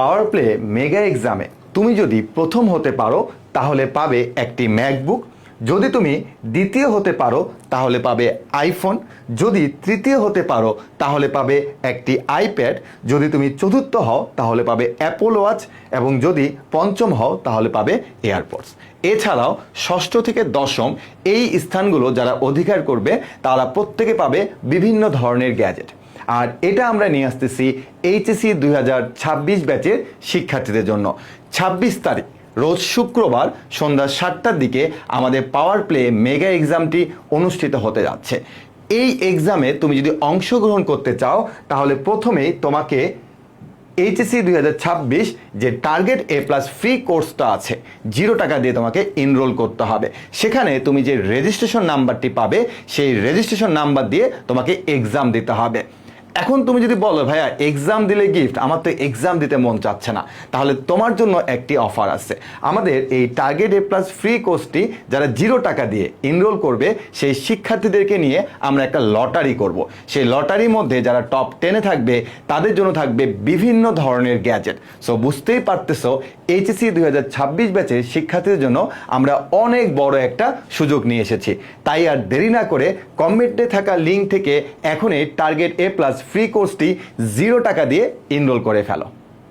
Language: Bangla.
পাওয়ার প্লে মেগা এক্সামে তুমি যদি প্রথম হতে পারো, তাহলে পাবে একটি ম্যাকবুক যদি তুমি দ্বিতীয় হতে পারো, তাহলে পাবে আইফোন যদি তৃতীয় হতে পারো, তাহলে পাবে একটি আইপ্যাড যদি তুমি চতুর্থ হও, তাহলে পাবে অ্যাপল ওয়াচ এবং যদি পঞ্চম হও, তাহলে পাবে এয়ারপডস এছাড়াও ষষ্ঠ থেকে দশম এই স্থানগুলো যারা অধিকার করবে, তারা প্রত্যেকে পাবে বিভিন্ন ধরনের গ্যাজেট আর এটা আমরা নিয়ে আসতেছি এইচএসি দুই হাজার ছাব্বিশ ব্যাচের শিক্ষার্থীদের জন্য। ছাব্বিশ তারিখ, রোজ শুক্রবার সন্ধ্যা সাতটার দিকে আমাদের পাওয়ার প্লে মেগা এক্সামটি অনুষ্ঠিত হতে যাচ্ছে। এই এক্সামে তুমি যদি অংশগ্রহণ করতে চাও, তাহলে প্রথমেই তোমাকে এইচএসসি দুই ছাব্বিশ যে টার্গেট এ প্লাস ফ্রি কোর্সটা আছে জিরো টাকা দিয়ে তোমাকে এনরোল করতে হবে। সেখানে তুমি যে রেজিস্ট্রেশন নাম্বারটি পাবে, সেই রেজিস্ট্রেশন নাম্বার দিয়ে তোমাকে এক্সাম দিতে হবে। এখন তুমি যদি বলো, ভাইয়া এক্সাম দিলে গিফট আমার তো এক্সাম দিতে মন চাচ্ছে না। তাহলে তোমার জন্য একটি অফার আছে। আমাদের এই টার্গেট এ প্লাস ফ্রি কোর্সটি যারা জিরো টাকা দিয়ে এনরোল করবে, সেই শিক্ষার্থীদেরকে নিয়ে আমরা একটা লটারি করব। সেই লটারির মধ্যে যারা টপ টেনে থাকবে, তাদের জন্য থাকবে বিভিন্ন ধরনের গ্যাজেট সো বুঝতেই পারতেছো এইচএসসি দুই হাজার ছাব্বিশ ব্যাচের শিক্ষার্থীদের জন্য আমরা অনেক বড় একটা সুযোগ নিয়ে এসেছি। তাই আর দেরি না করে কমেন্টে থাকা লিঙ্ক থেকে এখনই টার্গেট এ প্লাস ফ্রি কোর্সটি জিরো টাকা দিয়ে এনরোল করে ফেলো।